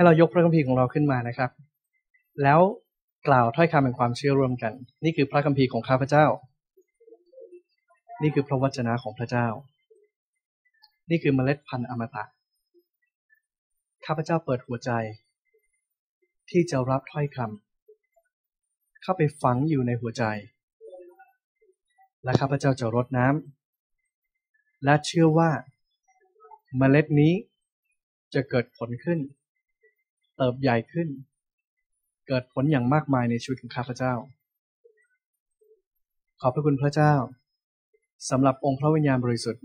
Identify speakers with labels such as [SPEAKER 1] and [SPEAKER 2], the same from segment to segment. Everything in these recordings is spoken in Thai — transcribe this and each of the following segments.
[SPEAKER 1] ให้เรายกพระคัมภีร์ของเราขึ้นมานะครับ แล้วกล่าวถ้อยคำแห่งความเชื่อร่วมกัน นี่คือพระคัมภีร์ของข้าพเจ้า นี่คือพระวจนะของพระเจ้า นี่คือเมล็ดพันธุ์อมตะ ข้าพเจ้าเปิดหัวใจ ที่จะรับถ้อยคำเข้าไปฝังอยู่ในหัวใจ และข้าพเจ้าจะรดน้ำและเชื่อว่าเมล็ดนี้จะเกิดผลขึ้น เติบใหญ่ขึ้น เกิดผลอย่างมากมายในชีวิตของข้าพเจ้า ขอบพระคุณพระเจ้าสำหรับองค์พระวิญญาณบริสุทธิ์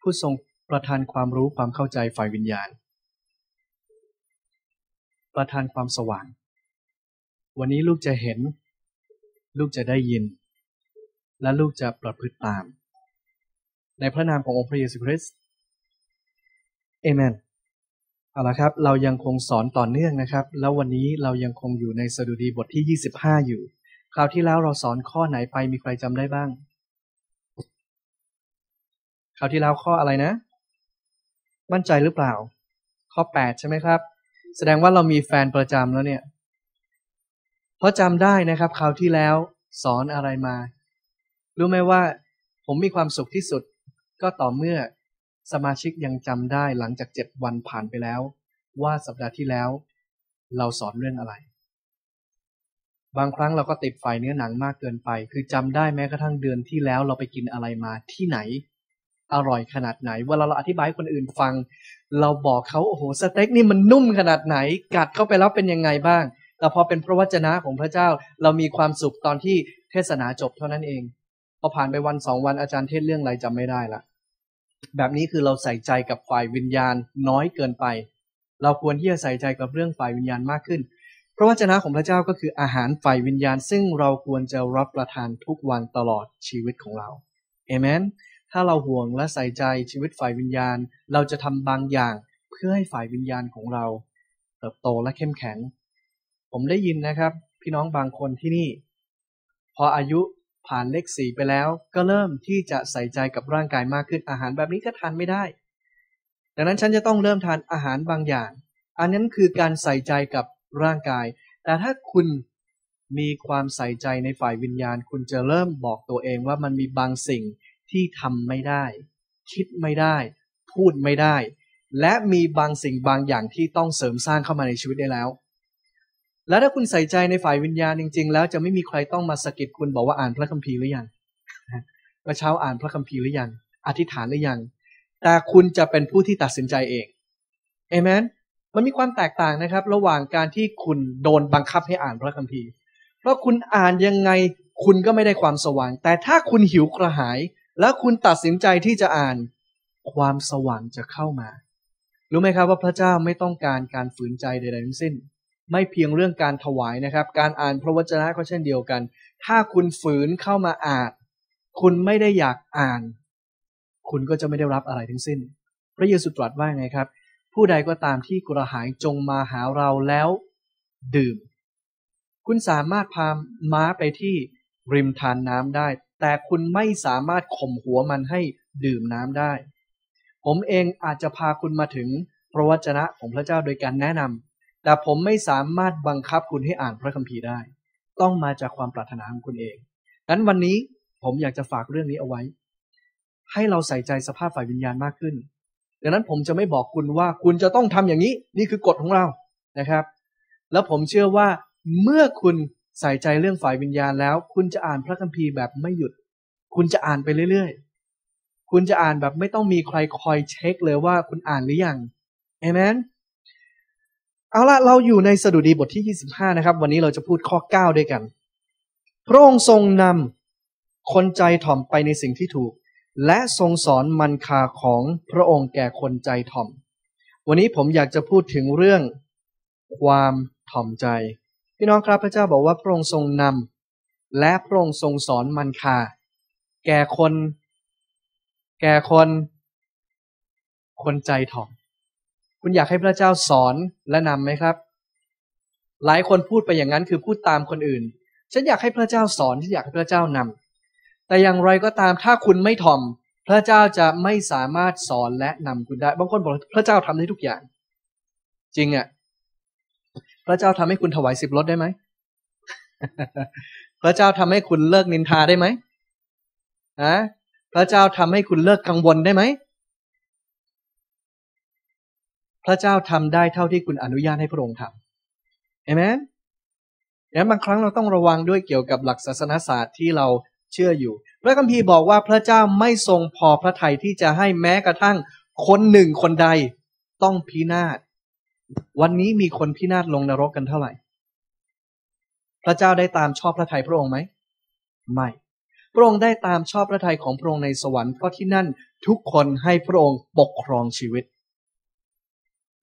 [SPEAKER 1] ผู้ทรงประทานความรู้ความเข้าใจฝ่ายวิญญาณ ประทานความสว่าง วันนี้ลูกจะเห็น ลูกจะได้ยิน และลูกจะประพฤติตาม ในพระนามขององค์พระเยซูคริสต์เอเมน เอาละครับ เรายังคงสอนต่อเนื่องนะครับ แล้ววันนี้เรายังคงอยู่ในสดุดีบทที่ 25 อยู่ คราวที่แล้วเราสอนข้อไหนไปมีใครจำได้บ้าง คราวที่แล้วข้ออะไรนะ มั่นใจหรือเปล่า ข้อ 8 ใช่ไหมครับ แสดงว่าเรามีแฟนประจำแล้วเนี่ย เพราะจำได้นะครับ คราวที่แล้วสอนอะไรมา รู้ไหมว่า ผมมีความสุขที่สุดก็ต่อเมื่อ สมาชิกยังจำได้หลังจากเจ็ดวันผ่านไปแล้ว ว่าสัปดาห์ที่แล้ว เราสอนเรื่องอะไร บางครั้งเราก็ติดไฟเนื้อหนังมากเกินไป คือจำได้แม้กระทั่งเดือนที่แล้วเราไปกินอะไรมาที่ไหน อร่อยขนาดไหน เวลาเราอธิบายคนอื่นฟัง เราบอกเขาโอ้โหสเต็กนี่มันนุ่มขนาดไหน กัดเข้าไปแล้วเป็นยังไงบ้าง แต่พอเป็นพระวจนะของพระเจ้า เรามีความสุขตอนที่เทศนาจบเท่านั้นเองพอผ่านไปวันสองวันอาจารย์เทศเรื่องอะไรจำไม่ได้ละ แบบนี้คือเราใส่ใจกับฝ่ายวิญญาณน้อยเกินไป เราควรที่จะใส่ใจกับเรื่องฝ่ายวิญญาณมากขึ้น พระวจนะของพระเจ้าก็คืออาหารฝ่ายวิญญาณ ซึ่งเราควรจะรับประทานทุกวันตลอดชีวิตของเราเอเมน ถ้าเราห่วงและใส่ใจชีวิตฝ่ายวิญญาณ เราจะทำบางอย่างเพื่อให้ฝ่ายวิญญาณของเรา เติบโตและเข้มแข็ง ผมได้ยินนะครับ พี่น้องบางคนที่นี่ พออายุ ผ่านเลขสี่ไปแล้ว ก็เริ่มที่จะใส่ใจกับร่างกายมากขึ้นอาหารแบบนี้ก็ทานไม่ได้ ดังนั้นฉันจะต้องเริ่มทานอาหารบางอย่าง อันนั้นคือการใส่ใจกับร่างกาย แต่ถ้าคุณมีความใส่ใจในฝ่ายวิญญาณ คุณจะเริ่มบอกตัวเองว่ามันมีบางสิ่งที่ทำไม่ได้ คิดไม่ได้ พูดไม่ได้ และมีบางสิ่งบางอย่างที่ต้องเสริมสร้างเข้ามาในชีวิตได้แล้ว แล้วถ้าคุณใส่ใจในฝ่ายวิญญาณจริง ๆ แล้วจะไม่มีใครต้องมาสะกิดคุณบอกว่าอ่านพระคัมภีร์หรือยังเมื่อเช้าอ่านพระคัมภีร์หรือยัง อธิษฐานหรือยัง แต่คุณจะเป็นผู้ที่ตัดสินใจเองเอเมนมันมีความแตกต่างนะครับ ระหว่างการที่คุณโดนบังคับให้อ่านพระคัมภีร์ เพราะคุณอ่านยังไงคุณก็ไม่ได้ความสว่าง แต่ถ้าคุณหิวกระหาย แล้วคุณตัดสินใจที่จะอ่าน ความสว่างจะเข้ามา รู้ไหมครับว่าพระเจ้าไม่ต้องการการฝืนใจใดๆทั้งสิ้น ไม่เพียงเรื่องการถวายนะครับ การอ่านพระวจนะก็เช่นเดียวกัน ถ้าคุณฝืนเข้ามาอ่าน คุณไม่ได้อยากอ่าน คุณก็จะไม่ได้รับอะไรทั้งสิ้น พระเยซูตรัสว่าไงครับ ผู้ใดก็ตามที่กระหายจงมาหาเราแล้ว ดื่ม คุณสามารถพาม้าไปที่ริมทานน้ำได้ แต่คุณไม่สามารถข่มหัวมันให้ดื่มน้ำได้ ผมเองอาจจะพาคุณมาถึงพระวจนะของพระเจ้าโดยการแนะนำ แต่ผมไม่สามารถบังคับคุณให้อ่านพระคัมภีร์ได้ ต้องมาจากความปรารถนาของคุณเองงั้นวันนี้ผมอยากจะฝากเรื่องนี้เอาไว้ ให้เราใส่ใจสภาพฝ่ายวิญญาณมากขึ้นดังนั้นผมจะไม่บอกคุณว่าคุณจะต้องทำอย่างนี้ นี่คือกฎของเรานะครับ แล้วผมเชื่อว่าเมื่อคุณใส่ใจเรื่องฝ่ายวิญญาณแล้ว คุณจะอ่านพระคัมภีร์แบบไม่หยุด คุณจะอ่านไปเรื่อยๆ คุณจะอ่านแบบไม่ต้องมีใครคอยเช็คเลยว่าคุณอ่านหรือยังเอเมน เอาละเราอยู่ในสดุดีบทที่ 25 นะครับ วันนี้เราจะพูดข้อ 9 ด้วยกัน พระองค์ทรงนำคนใจถ่อมไปในสิ่งที่ถูก และทรงสอนมันคาของพระองค์แก่คนใจถ่อม วันนี้ผมอยากจะพูดถึงเรื่องความถ่อมใจ พี่น้องครับพระเจ้าบอกว่าพระองค์ทรงนำและพระองค์ทรงสอนมันคา แก่คน แก่คน คนใจถ่อม คุณอยากให้พระเจ้าสอนและนำไหมครับ หลายคนพูดไปอย่างนั้นคือพูดตามคนอื่น ฉันอยากให้พระเจ้าสอนฉันอยากให้พระเจ้านำแต่อย่างไรก็ตามถ้าคุณไม่ถ่อม พระเจ้าจะไม่สามารถสอนและนำคุณได้บางคนบอกพระเจ้าทำได้ทุกอย่าง จริงอะ่ะพระเจ้าทำให้คุณถวายสิบรถได้ไหมพระเจ้าทำให้คุณเลิกนินทาได้ไหมฮะพระเจ้าทำให้คุณเลิกกังวลได้ไหม พระเจ้าทำได้เท่าที่คุณอนุญาตให้พระองค์ทำเอเมนดังนั้นบางครั้งเราต้องระวังด้วยเกี่ยวกับหลักศาสนศาสตร์ที่เราเชื่ออยู่ พระคัมภีร์บอกว่าพระเจ้าไม่ทรงพอพระทัยที่จะให้แม้กระทั่งคนหนึ่งคนใดต้องพินาศ วันนี้มีคนพินาศลงนรกกันเท่าไหร่ พระเจ้าได้ตามชอบพระทัยพระองค์ไหม ไม่ พระองค์ได้ตามชอบพระทัยของพระองค์ในสวรรค์เพราะที่นั่นทุกคนให้พระองค์ปกครองชีวิต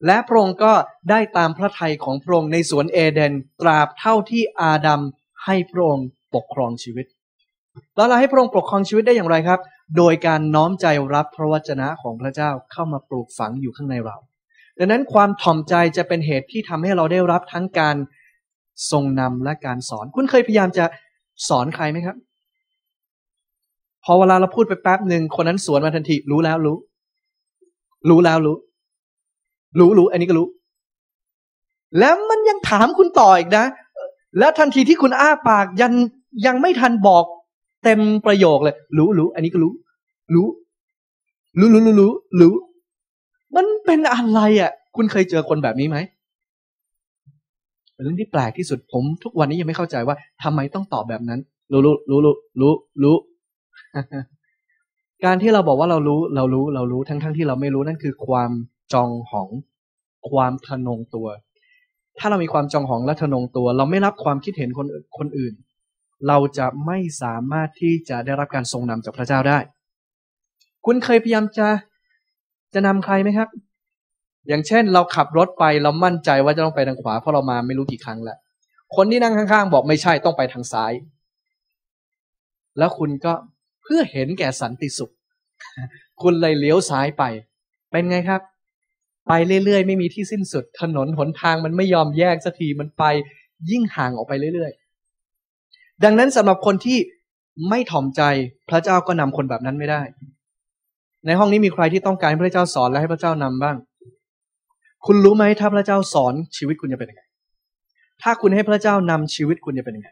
[SPEAKER 1] และพระองค์ก็ได้ตามพระทัยของพระองค์ในสวนเอเดนตราบเท่าที่อาดัมให้พระองค์ปกครองชีวิต แล้วเราให้พระองค์ปกครองชีวิตได้อย่างไรครับ โดยการน้อมใจรับพระวจนะของพระเจ้าเข้ามาปลูกฝังอยู่ข้างในเรา ดังนั้นความถ่อมใจจะเป็นเหตุที่ทำให้เราได้รับทั้งการทรงนำและการสอน คุณเคยพยายามจะสอนใครไหมครับ พอเวลาเราพูดไปแป๊บหนึ่งคนนั้นสวนมาทันทีรู้แล้วรู้ รู้แล้วรู้ รู้รู้อันนี้ก็รู้ แล้วมันยังถามคุณต่ออีกนะ แล้วทันทีที่คุณอ้าปากยังยังไม่ทันบอกเต็มประโยคเลย รู้รู้อันนี้ก็รู้ รู้ รู้รู้รู้รู้รู้มันเป็นอะไรอะ คุณเคยเจอคนแบบนี้ไหมเป็นเรื่องที่แปลกที่สุดผม ทุกวันนี้ยังไม่เข้าใจว่าทำไมต้องตอบแบบนั้น รู้รู้รู้รู้รู้รู้การที่เราบอกว่าเรารู้ เรารู้ เรารู้ทั้งทั้งที่เราไม่รู้นั่นคือความ จองหองความทะนงตัว ถ้าเรามีความจองหองและทะนงตัว เราไม่รับความคิดเห็นคนคนอื่น เราจะไม่สามารถที่จะได้รับการทรงนำจากพระเจ้าได้ คุณเคยพยายามจะจะนำใครไหมครับ อย่างเช่น เราขับรถไปเรามั่นใจว่าจะต้องไปทางขวาเพราะเรามาไม่รู้กี่ครั้งแล้วคนที่นั่งข้างๆบอกไม่ใช่ต้องไปทางซ้าย แล้วคุณก็เพื่อเห็นแก่สันติสุข คุณเลยเลี้ยวซ้ายไป เป็นไงครับ ไปเรื่อยๆ ไม่มีที่สิ้นสุด ถนนหนทางมันไม่ยอมแยกสักทีมันไปยิ่งห่างออกไปเรื่อยๆ ดังนั้นสำหรับคนที่ไม่ถ่อมใจพระเจ้าก็นำคนแบบนั้นไม่ได้ ในห้องนี้มีใครที่ต้องการให้พระเจ้าสอนและให้พระเจ้านำบ้าง คุณรู้ไหมถ้าพระเจ้าสอนชีวิตคุณจะเป็นยังไง ถ้าคุณให้พระเจ้านำชีวิตคุณจะเป็นยังไง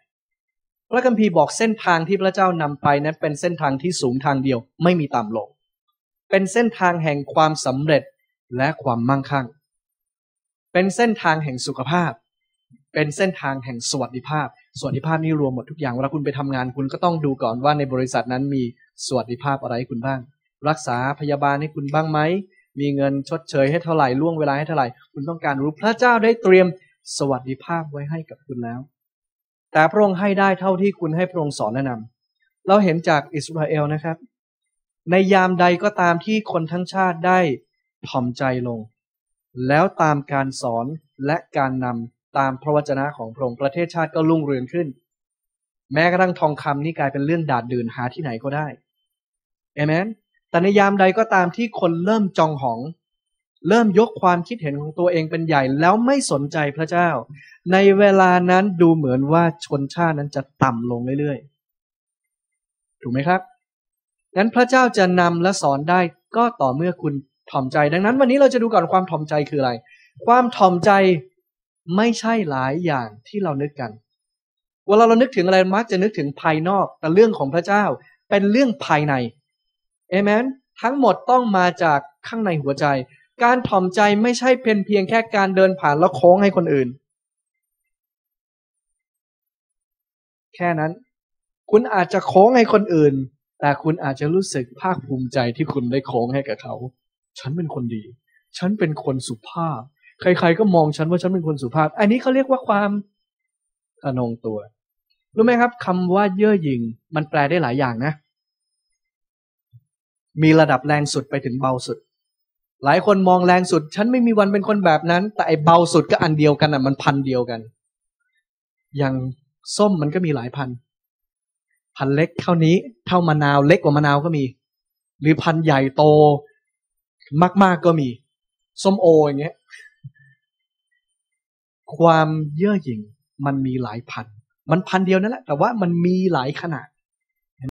[SPEAKER 1] พระคัมภีร์บอกเส้นทางที่พระเจ้านำไปนั้นเป็นเส้นทางที่สูงทางเดียว ไม่มีต่ำลง เป็นเส้นทางแห่งความสำเร็จ และความมั่งคั่ง เป็นเส้นทางแห่งสุขภาพ เป็นเส้นทางแห่งสวัสดิภาพ สวัสดิภาพนี่รวมหมดทุกอย่างเวลาคุณไปทำงานคุณก็ต้องดูก่อนว่าในบริษัทนั้นมีสวัสดิภาพอะไรให้คุณบ้าง รักษาพยาบาลให้คุณบ้างไหมมีเงินชดเชยให้เท่าไหร่ล่วงเวลาให้เท่าไหร่ คุณต้องการรู้พระเจ้าได้เตรียมสวัสดิภาพไว้ให้กับคุณแล้ว แต่พระองค์ให้ได้เท่าที่คุณให้พระองค์สอนแนะนำเราเห็นจากอิสราเอลนะครับ ในยามใดก็ตามที่คนทั้งชาติได้ ถ่อมใจลง แล้วตามการสอนและการนำตามพระวจนะของพระองค์ประเทศชาติก็รุ่งเรืองขึ้น แม้กระทั่งทองคำนี่กลายเป็นเรื่องดาดดื่นหาที่ไหนก็ได้เอเมนแต่ในยามใดก็ตามที่คนเริ่มจองหอง เริ่มยกความคิดเห็นของตัวเองเป็นใหญ่แล้วไม่สนใจพระเจ้า ในเวลานั้นดูเหมือนว่าชนชาตินั้นจะต่ำลงเรื่อยๆ ถูกไหมครับงั้นพระเจ้าจะนำและสอนได้ก็ต่อเมื่อคุณ ถ่อมใจ ดังนั้นวันนี้เราจะดูก่อนความถ่อมใจคืออะไร ความถ่อมใจไม่ใช่หลายอย่างที่เรานึกกัน เวลาเรานึกถึงอะไรมักจะนึกถึงภายนอก แต่เรื่องของพระเจ้าเป็นเรื่องภายในเอเมน ทั้งหมดต้องมาจากข้างในหัวใจ การถ่อมใจไม่ใช่เป็นเพียงแค่การเดินผ่านแล้วโค้งให้คนอื่น แค่นั้น คุณอาจจะโค้งให้คนอื่น แต่คุณอาจจะรู้สึกภาคภูมิใจที่คุณได้โค้งให้กับเขา ฉันเป็นคนดี ฉันเป็นคนสุภาพ ใคร ๆ ก็มองฉันว่าฉันเป็นคนสุภาพ อันนี้เขาเรียกว่าความทะนงตัว รู้ไหมครับคำว่าเย่อหยิ่งมันแปลได้หลายอย่างนะ มีระดับแรงสุดไปถึงเบาสุด หลายคนมองแรงสุด ฉันไม่มีวันเป็นคนแบบนั้น แต่ไอเบาสุดก็อันเดียวกันอะมันพันเดียวกัน อย่างส้มมันก็มีหลายพัน พันเล็กเท่านี้ เท่ามะนาวเล็กกว่ามะนาวก็มี หรือพันใหญ่โต มาก ๆก็มี ส้มโออย่างเงี้ย ความเย่อหยิ่งมันมีหลายพัน มันพันเดียวนั่นแหละ แต่ว่ามันมีหลายขนาด